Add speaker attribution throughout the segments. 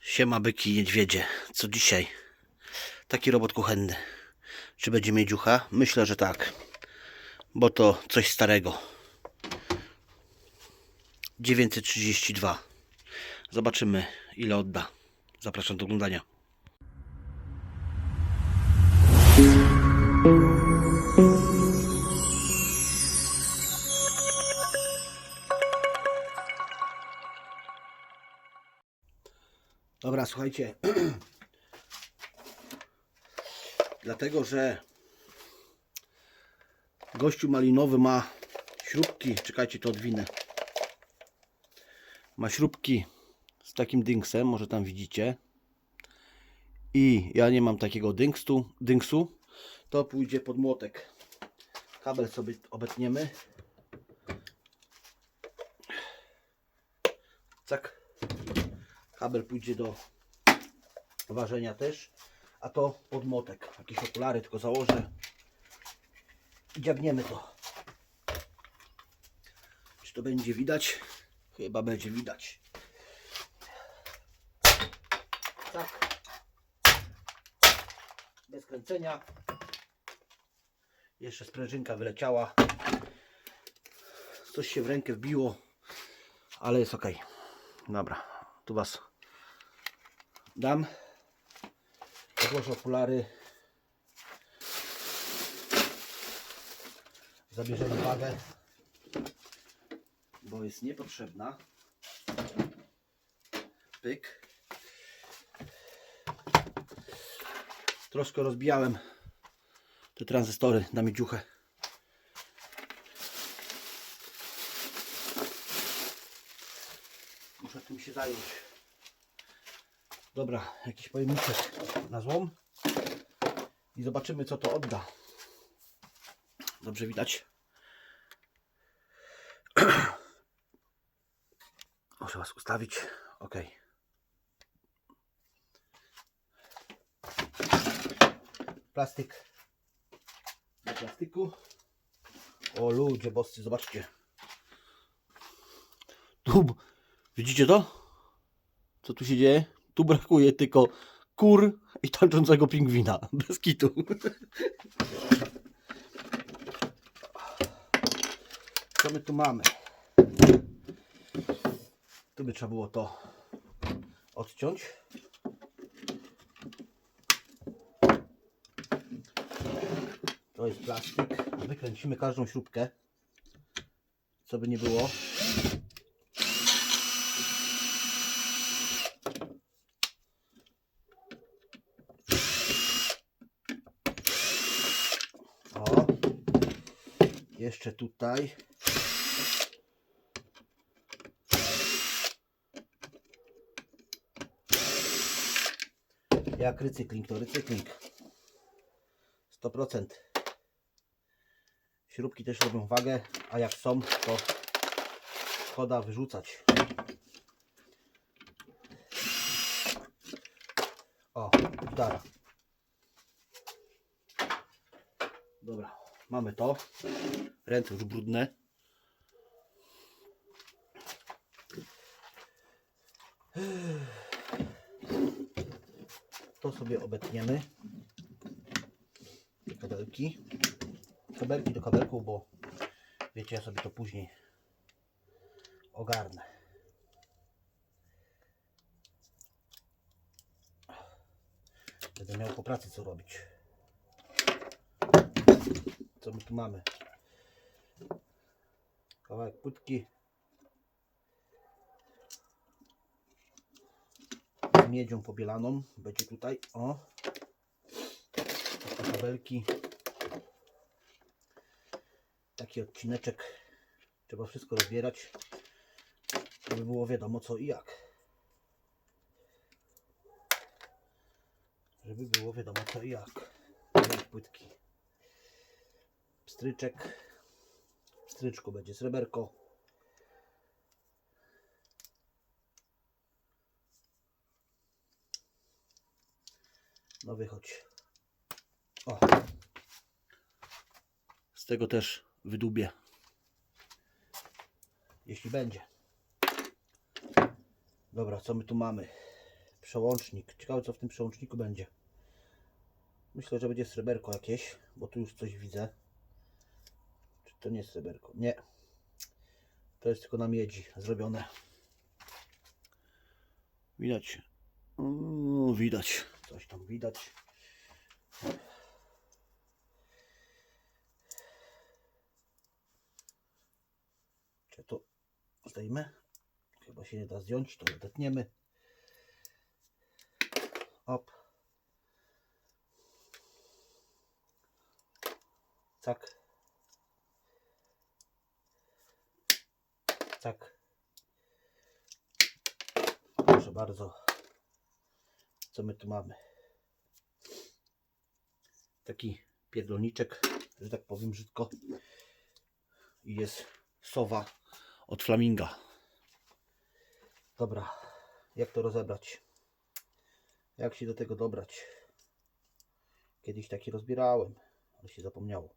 Speaker 1: Siema byki niedźwiedzie. Co dzisiaj? Taki robot kuchenny. Czy będzie mieć dziucha? Myślę, że tak. Bo to coś starego. 932. Zobaczymy ile odda. Zapraszam do oglądania. Dobra, słuchajcie. Dlatego, że gościu malinowy ma śrubki. Czekajcie, to odwinę. Ma śrubki z takim dynksem, może tam widzicie. I ja nie mam takiego dynkstu, dynksu. To pójdzie pod młotek. Kabel sobie obetniemy. Cak kabel pójdzie do ważenia też, a to pod motek. Jakieś okulary tylko założę i dziabniemy to. Czy to będzie widać? Chyba będzie widać. Tak. Bez kręcenia. Jeszcze sprężynka wyleciała. Coś się w rękę wbiło, ale jest ok. Dobra, tu was dam. Odłożę okulary. Zabierzemy wagę, bo jest niepotrzebna. Pyk. Troszkę rozbijałem te tranzystory na miedziuchę. Muszę tym się zająć. Dobra, jakiś pojemniczek na złom i zobaczymy co to odda. Dobrze widać. Muszę Was ustawić. Ok. Plastik do plastiku. O ludzie boscy, zobaczcie. Tu, widzicie to? Co tu się dzieje? Tu brakuje tylko kur i tańczącego pingwina. Bez kitu. Co my tu mamy? Tu by trzeba było to odciąć. To jest plastik. Wykręcimy każdą śrubkę. Co by nie było. O. Jeszcze tutaj. Jak recykling, to recykling. 100%. Śrubki też robią wagę, a jak są, to szkoda wyrzucać. O, gitara. Dobra, mamy to. Ręce już brudne. To sobie obetniemy. Kabelki. Kabelki do kabelków, bo wiecie, ja sobie to później ogarnę. Będę miał po pracy co robić. Co my tu mamy? Kawałek płytki. Miedzią pobielaną. Będzie tutaj. O. Takie kabelki. Taki odcineczek. Trzeba wszystko rozbierać. Żeby było wiadomo co i jak. Żeby było wiadomo co i jak. Płytki pstryczek. W stryczku będzie sreberko. No wychodź. O. Z tego też wydubię. Jeśli będzie. Dobra, co my tu mamy? przełącznik. Ciekawe co w tym przełączniku będzie. Myślę, że będzie sreberko jakieś, bo tu już coś widzę. To nie jest sreberko? Nie. To jest tylko na miedzi zrobione. Widać. Mm, widać. Coś tam widać. Czy to zdejmę? Chyba się nie da zdjąć, to odetniemy. Op. Tak. Tak. Proszę bardzo. Co my tu mamy? Taki pierdolniczek, że tak powiem brzydko. I jest sowa od flaminga. Dobra, jak to rozebrać? Jak się do tego dobrać? Kiedyś taki rozbierałem, ale się zapomniało.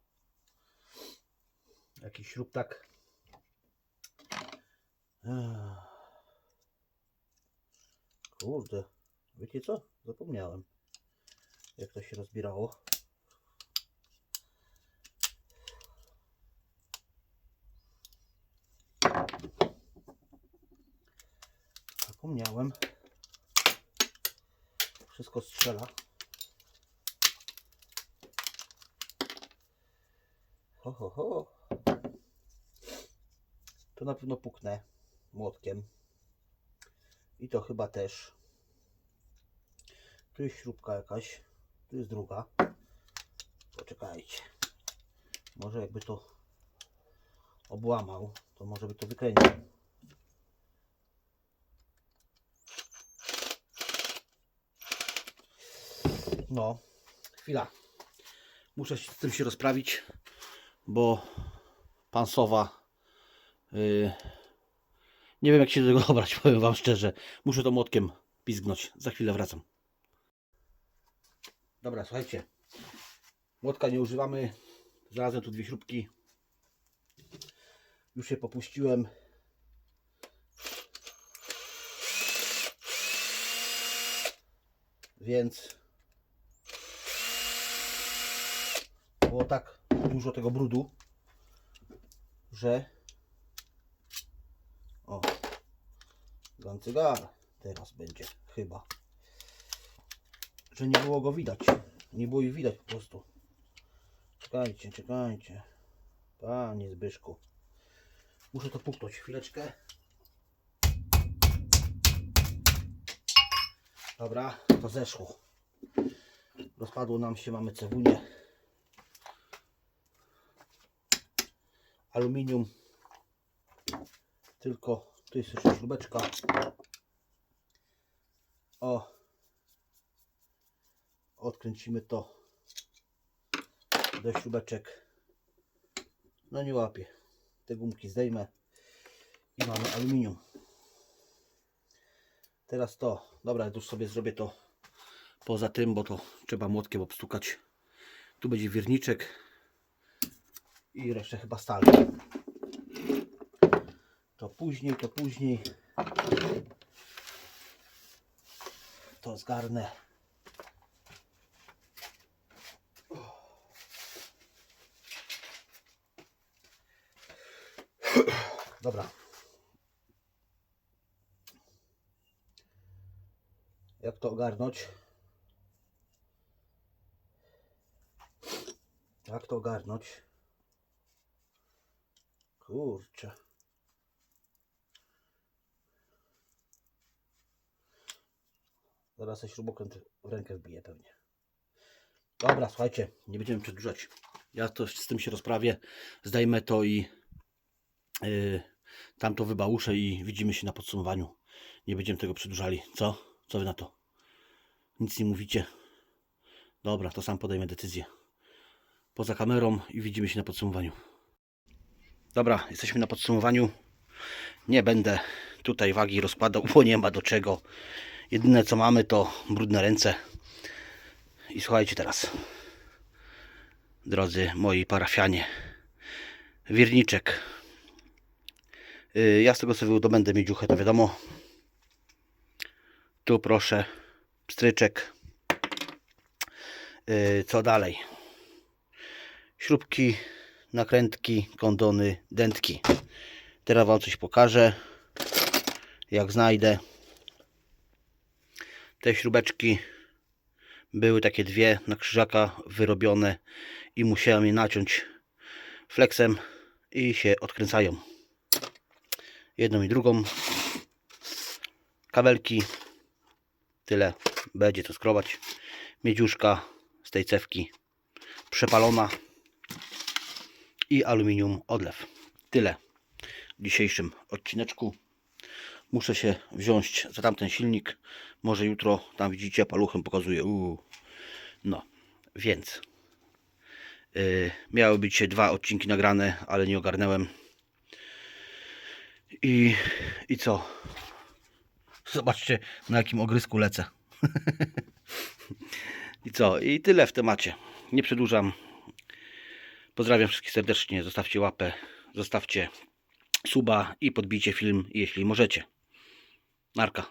Speaker 1: Jakiś śrub tak. Kurde, wiecie co? Zapomniałem. Jak to się rozbierało. Zapomniałem. Wszystko strzela. Ho, ho, ho. To na pewno puknę młotkiem. I to chyba też. Tu jest śrubka jakaś. Tu jest druga. Poczekajcie. Może jakby to obłamał, to może by to wykręcił. No, chwila. Muszę z tym się rozprawić, bo pan Sowa. Yy, nie wiem, jak się do tego dobrać, powiem Wam szczerze. Muszę to młotkiem pizgnąć. Za chwilę wracam. Dobra, słuchajcie. Młotka nie używamy. Znalazłem tu dwie śrubki. Już je popuściłem. Więc było tak dużo tego brudu, że o. Gancygar teraz będzie chyba że nie było go widać. Nie było ich widać po prostu. Czekajcie, czekajcie. Panie Zbyszku. Muszę to puknąć chwileczkę. Dobra, to zeszło. Rozpadło nam się, mamy cewunię aluminium tylko tu jest jeszcze śrubeczka. O. Odkręcimy to do śrubeczek. No nie łapie te gumki zdejmę i mamy aluminium. Teraz to. Dobra już sobie zrobię to poza tym bo to trzeba młotkiem obstukać. Tu będzie wierniczek i resztę chyba stali później, to później to zgarnę. Dobra. Jak to ogarnąć? Jak to ogarnąć? Kurczę Zaraz sobie śrubokręt w rękę wbiję pewnie. Dobra, słuchajcie, nie będziemy przedłużać. Ja to z tym się rozprawię. Zdejmę to i yy, tam to wybałuszę i widzimy się na podsumowaniu. Nie będziemy tego przedłużali. Co? Co wy na to? Nic nie mówicie? Dobra, to sam podejmę decyzję. Poza kamerą i widzimy się na podsumowaniu. Dobra, jesteśmy na podsumowaniu. Nie będę tutaj wagi rozkładał, bo nie ma do czego. Jedyne co mamy to brudne ręce. I słuchajcie teraz, drodzy moi parafianie, wierniczek. Yy, Ja z tego sobie będę mieć dziuchę, to wiadomo. Tu proszę, pstryczek. Yy, co dalej? Śrubki, nakrętki, kondony, dętki. Teraz Wam coś pokażę. Jak znajdę. Te śrubeczki były takie dwie na krzyżaka wyrobione i musiałem je naciąć flexem i się odkręcają. Jedną i drugą. Kabelki. Tyle. Będzie to skrobać. Miedziuszka z tej cewki przepalona i aluminium odlew. Tyle w dzisiejszym odcineczku. Muszę się wziąć za tamten silnik. Może jutro, tam widzicie, paluchem pokazuję. Uuu. No, więc yy, miały być dwa odcinki nagrane, ale nie ogarnęłem. I, I co? Zobaczcie, na jakim ogrysku lecę. I co? I tyle w temacie. Nie przedłużam. Pozdrawiam wszystkich serdecznie. Zostawcie łapę, zostawcie suba i podbijcie film, jeśli możecie. marca.